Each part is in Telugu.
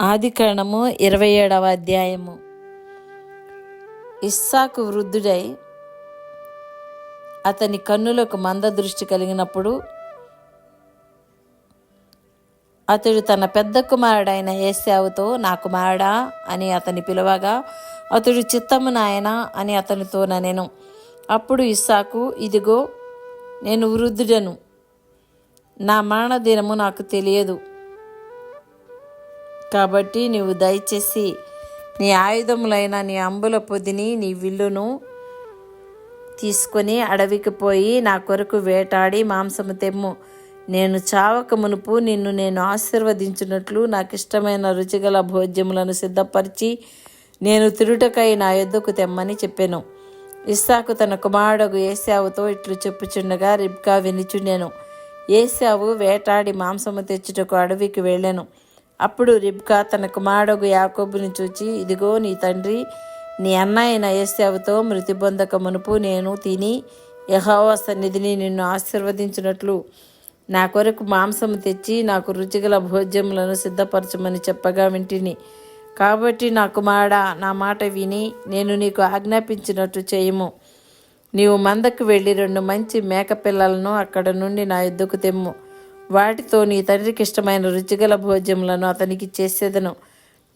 ఆదికరణము ఇరవై ఏడవ అధ్యాయము. ఇస్సాకు వృద్ధుడై అతని కన్నులకు మంద దృష్టి కలిగినప్పుడు అతడు తన పెద్ద కుమారుడైన ఏసావుతో నా కుమారుడా అని అతని పిలవగా అతడు చిత్తము నాయన అని అతనితో నేను అప్పుడు ఇస్సాకు ఇదిగో నేను వృద్ధుడను. నా మరణ దినము నాకు తెలియదు. కాబట్టి నీవు దయచేసి నీ ఆయుధములైన నీ అంబుల పొదిని నీ విల్లును తీసుకొని అడవికి పోయి నా కొరకు వేటాడి మాంసము తెమ్ము. నేను చావక మునుపు నిన్ను నేను ఆశీర్వదించినట్లు నాకు ఇష్టమైన రుచిగల భోజ్యములను సిద్ధపరిచి నేను తిరుటకై నా యొద్దకు తెమ్మని చెప్పాను. ఇస్సాకు తన కుమారుడు ఏసావుతో ఇట్లు చెప్పుచుండగా రిబ్కా వినిచుండెను. ఏసావు వేటాడి మాంసము తెచ్చుటకు అడవికి వెళ్ళాను. అప్పుడు రిబ్కా తన కుమారుడు యాకోబుని చూచి ఇదిగో నీ తండ్రి నీ అన్న అయిన ఏసావుతో మృతి పొందక మునుపు నేను తిని యహోవా సన్నిధిని నిన్ను ఆశీర్వదించినట్లు నా కొరకు మాంసము తెచ్చి నాకు రుచిగల భోజ్యములను సిద్ధపరచమని చెప్పగా వింటిని. కాబట్టి నా కుమారుడా నా మాట విని నేను నీకు ఆజ్ఞాపించినట్టు చేయము. నీవు మందకు వెళ్ళి రెండు మంచి మేక పిల్లలను అక్కడ నుండి నా ఎద్దుకు తెమ్ము. వాటితో నీ తండ్రికి ఇష్టమైన రుచిగల భోజ్యములను అతనికి చేసేదను.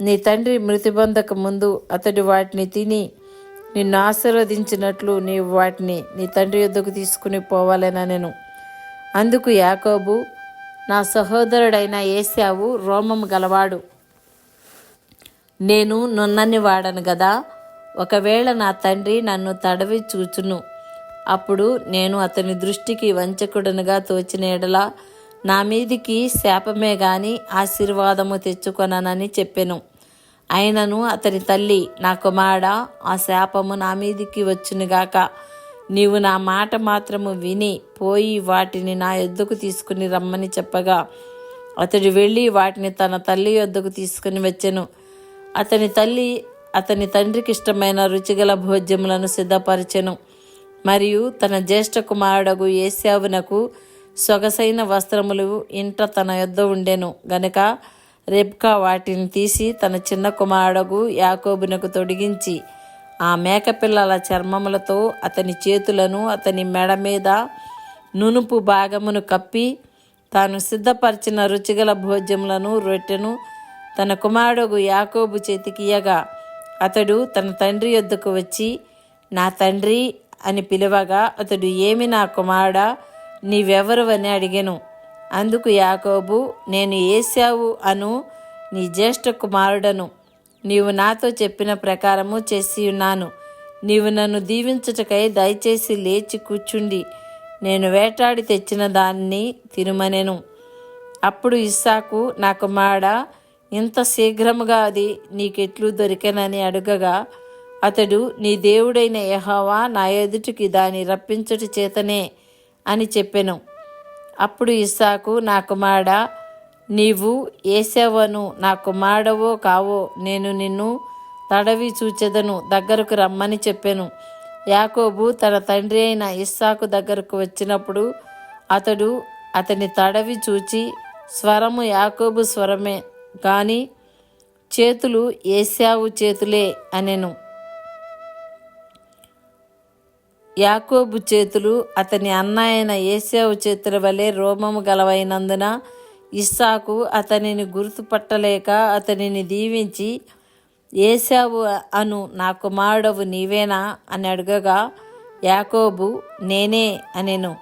నీ తండ్రి మృతిబంధక ముందు అతడు వాటిని తిని నిన్ను ఆశీర్వదించినట్లు నీవు వాటిని నీ తండ్రి యుద్ధకు తీసుకుని పోవాలనా నేను అందుకు యాకోబు నా సహోదరుడైన ఏసావు రోమము గలవాడు. నేను నున్నని వాడను గదా ఒకవేళ నా తండ్రి నన్ను తడవి చూచును అప్పుడు నేను అతని దృష్టికి వంచకుడనుగా తోచిన ఎడలా నా మీదికి శాపమే గాని ఆశీర్వాదము తెచ్చుకొననని చెప్పెను. అయినను అతని తల్లి నా కుమారుడ ఆ శాపము నా మీదికి వచ్చునుగాక నీవు నా మాట మాత్రము విని పోయి వాటిని నా యొద్దకు తీసుకుని రమ్మని చెప్పగా అతడు వెళ్ళి వాటిని తన తల్లి యొద్దకు తీసుకుని వచ్చెను. అతని తల్లి అతని తండ్రికి ఇష్టమైన రుచిగల భోజ్యములను సిద్ధపరచెను. మరియు తన జ్యేష్ఠ కుమారుడగు ఏసావునకు సొగసైన వస్త్రములు ఇంట తన యొద్ద ఉండెను. గనుక రెబ్కా వాటిని తీసి తన చిన్న కుమారుడగు యాకోబునకు తొడిగించి ఆ మేకపిల్లల చర్మములతో అతని చేతులను అతని మెడ మీద నునుపు భాగమును కప్పి తాను సిద్ధపరిచిన రుచిగల భోజ్యములను రొట్టెను తన కుమారుడు యాకోబు చేతికియగా అతడు తన తండ్రి యొద్దకు వచ్చి నా తండ్రి అని పిలవగా అతడు ఏమి నా కుమారుడా? నీవెవరు అని అడిగాను. అందుకు యాకోబు నేను ఏసావు అను నీ జ్యేష్ఠ కుమారుడను. నీవు నాతో చెప్పిన ప్రకారము చేసి ఉన్నాను నీవు నన్ను దీవించుటకై దయచేసి లేచి కూర్చుండి. నేను వేటాడి తెచ్చిన దాన్ని తినుమనెను. అప్పుడు ఇస్సాకు నా కుమారుడా ఇంత శీఘ్రముగా అది నీకెట్లు దొరికెనని అడుగగా అతడు నీ దేవుడైన యహోవా నా ఎదుటికి దాన్ని రప్పించటి చేతనే అని చెప్పెను. అప్పుడు ఇస్సాకు నా కుమారుడ నీవు ఏసేవను నా కుమారుడవో కావో నేను నిన్ను తడవి చూచెదను దగ్గరకు రమ్మని చెప్పాను. యాకోబు తన తండ్రి అయిన ఇస్సాకు దగ్గరకు వచ్చినప్పుడు అతడు అతని తడవి చూచి స్వరము యాకోబు స్వరమే కానీ చేతులు ఏసావు చేతులే అనెను. యాకోబు చేతులు అతని అన్న అయిన ఏసావు చేతుల వలె రోమము గలవైనందున ఇస్సాకు అతనిని గుర్తుపట్టలేక అతనిని దీవించి ఏసావు అను నా కుమారుడవు నీవేనా అని అడగగా యాకోబు నేనే అనెను.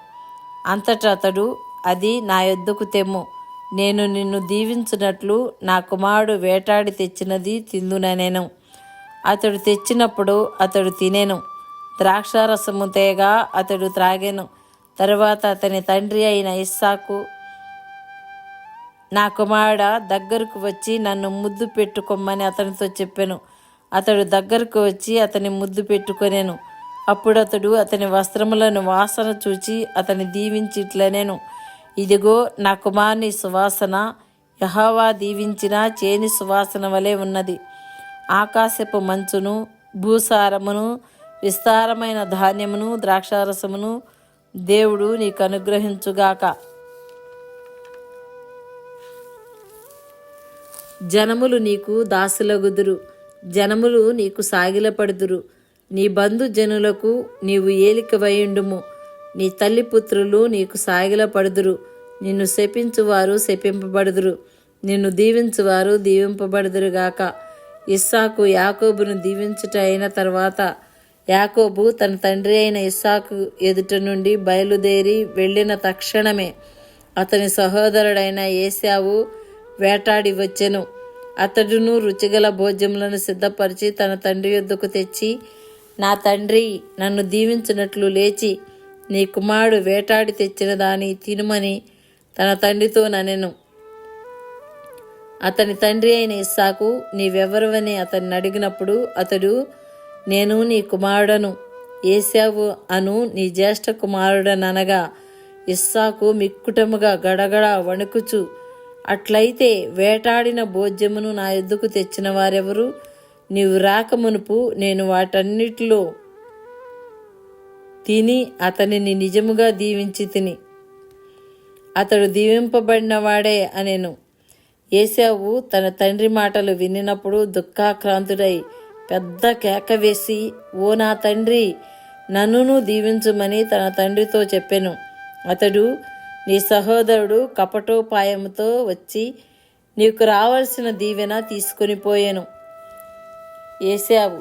అంతటా అతడు అది నా యొద్దకు తెమ్ము. నేను నిన్ను దీవించినట్లు నా కుమారుడు వేటాడి తెచ్చినది తిందుననెను. అతడు తెచ్చినప్పుడు అతడు తినెను. ద్రాక్షారసము తేగా అతడు త్రాగెను. తరువాత అతని తండ్రి అయిన ఇస్సాకు నా కుమారుడ దగ్గరకు వచ్చి నన్ను ముద్దు పెట్టుకోమని అతనితో చెప్పాను. అతడు దగ్గరకు వచ్చి అతని ముద్దు పెట్టుకొనేను. అప్పుడు అతడు అతని వస్త్రములను వాసన చూచి అతని దీవించి ఇట్లనేను ఇదిగో నా కుమారుని సువాసన యహోవా దీవించిన చేని సువాసన వలె ఉన్నది. ఆకాశపు మంచును భూసారమును విస్తారమైన ధాన్యమును ద్రాక్షారసమును దేవుడు నీకు అనుగ్రహించుగాక. జనములు నీకు దాసులగుదురు. జనములు నీకు సాగిలపడుదురు. నీ బంధు జనులకు నీవు ఏలికవయుండుము. నీ తల్లి పుత్రులు నీకు సాగిలపడుదురు. నిన్ను శపించువారు శపింపబడుదురు. నిన్ను దీవించువారు దీవింపబడుదురుగాక. ఇస్సాకు యాకోబును దీవించుట అయిన తర్వాత యాకోబు తన తండ్రి అయిన ఇస్సాకు ఎదుట నుండి బయలుదేరి వెళ్ళిన తక్షణమే అతని సహోదరుడైన ఏశావు వేటాడి వచ్చెను. అతడును రుచిగల భోజ్యములను సిద్ధపరిచి తన తండ్రి యొద్దకు తెచ్చి నా తండ్రి నన్ను దీవించినట్లు లేచి నీ కుమారుడు వేటాడి తెచ్చిన దాని తినుమని తన తండ్రితో ననెను. అతని తండ్రి అయిన ఇస్సాకు నీవెవరవని అతన్ని అడిగినప్పుడు అతడు నేను నీ కుమారుడను ఏశావు అను నీ జ్యేష్ఠ కుమారుడననగా ఇస్సాకు మిక్కుటముగా గడగడ వణుకుచు. అట్లయితే వేటాడిన భోజ్యమును నా ఎద్దుకు తెచ్చిన వారెవరు? నీవు రాకమునుపు నేను వాటన్నిటిలో తిని అతనిని నిజముగా దీవించి తిని. అతడు దీవింపబడినవాడే అనెను. ఏసావు తన తండ్రి మాటలు వినినప్పుడు దుఃఖాక్రాంతుడై పెద్ద కేక వేసి ఓ నా తండ్రి నన్నును దీవించమని తన తండ్రితో చెప్పెను. అతడు నీ సహోదరుడు కపటోపాయంతో వచ్చి నీకు రావాల్సిన దీవెన తీసుకొని పోయాను. ఏసావు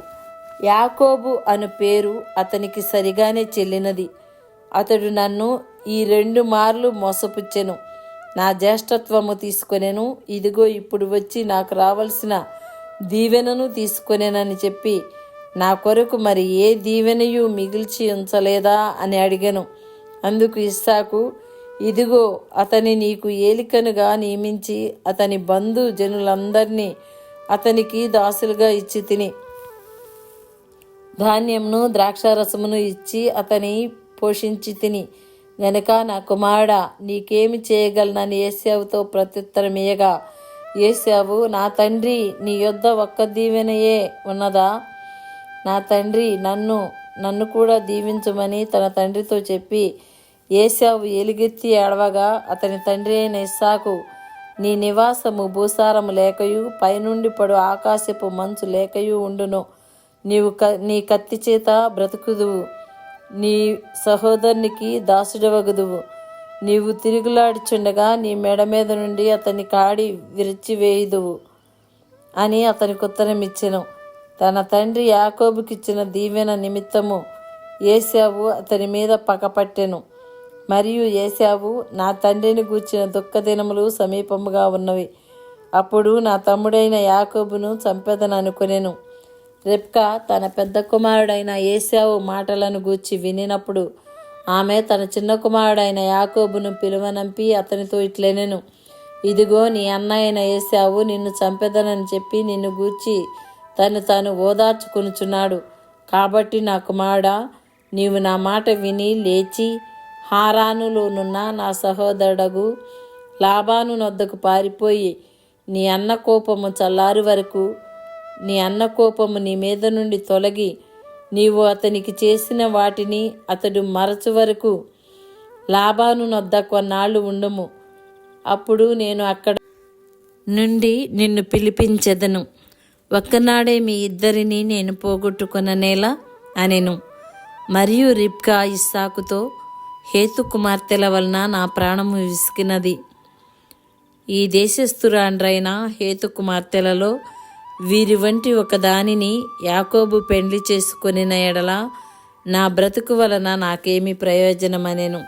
యాకోబు అను పేరు అతనికి సరిగానే చెల్లినది. అతడు నన్ను ఈ రెండు మార్లు మోసపుచ్చెను. నా జ్యేష్ఠత్వము తీసుకొనెను. ఇదిగో ఇప్పుడు వచ్చి నాకు రావలసిన దీవెనను తీసుకొనేనని చెప్పి నా కొరకు మరి ఏ దీవెనయు మిగిల్చి ఉంచలేదా అని అడిగాను. అందుకు ఇస్సాకు ఇదిగో అతని నీకు ఏలికనుగా నియమించి అతని బంధు జనులందరినీ అతనికి దాసులుగా ఇచ్చి తిని ధాన్యంను ద్రాక్షారసమును ఇచ్చి అతని పోషించి తిని గనుక నా కుమారుడా నీకేమి చేయగలనని ఏసావుతో ప్రత్యుత్తరమీయగా ఏసావు నా తండ్రి నీ యొద్ద ఒక్క దీవెనయే ఉన్నదా? నా తండ్రి నన్ను నన్ను కూడా దీవించమని తన తండ్రితో చెప్పి ఏసావు ఎలుగెత్తి ఏడవగా అతని తండ్రి అయిన ఇస్సాకు నీ నివాసము భూసారము లేకయు పైనుండి పడు ఆకాశపు మంచు లేకయు ఉండును. నీవు క నీ కత్తి చేత బ్రతుకుదువు. నీ సహోదరునికి దాసుడవగుదువు. నీవు తిరుగులాడుచుండగా నీ మెడ మీద నుండి అతని కాడి విరిచివేయుదువు అని అతనికి ఉత్తరం ఇచ్చెను తన తండ్రి యాకోబుకిచ్చిన దీవెన నిమిత్తము ఏసావు అతని మీద పగపట్టెను. మరియు ఏసావు నా తండ్రిని గూర్చిన దుఃఖ దినములు సమీపముగా ఉన్నవి. అప్పుడు నా తమ్ముడైన యాకోబును చంపెదననుకొనెను రెప్కా తన పెద్ద కుమారుడైన ఏసావు మాటలను గూర్చి వినినప్పుడు ఆమె తన చిన్న కుమారుడైన యాకోబును పిలువనంపి అతనితో ఇట్లెనెను. ఇదిగో నీ అన్నయ్యన వేసావు ఏసావు నిన్ను చంపెదనని చెప్పి నిన్ను గూర్చి తను తాను ఓదార్చుకొనుచున్నాడు. కాబట్టి నా కుమారుడా నీవు నా మాట విని లేచి హారానులోనున్న నా సహోదరుడగు లాభాను నొద్దకు పారిపోయి నీ అన్న కోపము చల్లారి వరకు నీ అన్న కోపము నీ మీద నుండి తొలగి నీవు అతనికి చేసిన వాటిని అతడు మరచు వరకు లాభాను నొద్ద కొన్నాళ్ళు ఉండము. అప్పుడు నేను అక్కడ నుండి నిన్ను పిలిపించెదను. ఒక్కనాడే మీ ఇద్దరిని నేను పోగొట్టుకొననేలా అనెను. మరియు రిబ్కా ఇస్సాకుతో హేతు కుమార్తెల వలన నా ప్రాణము విసికినది ఈ దేశస్థురాండ్రైన హేతు కుమార్తెలలో వీరి వంటి ఒక దానిని యాకోబు పెండ్లి చేసుకొనిన ఎడల నా బ్రతుకు వలన నాకేమి ప్రయోజనమనేను.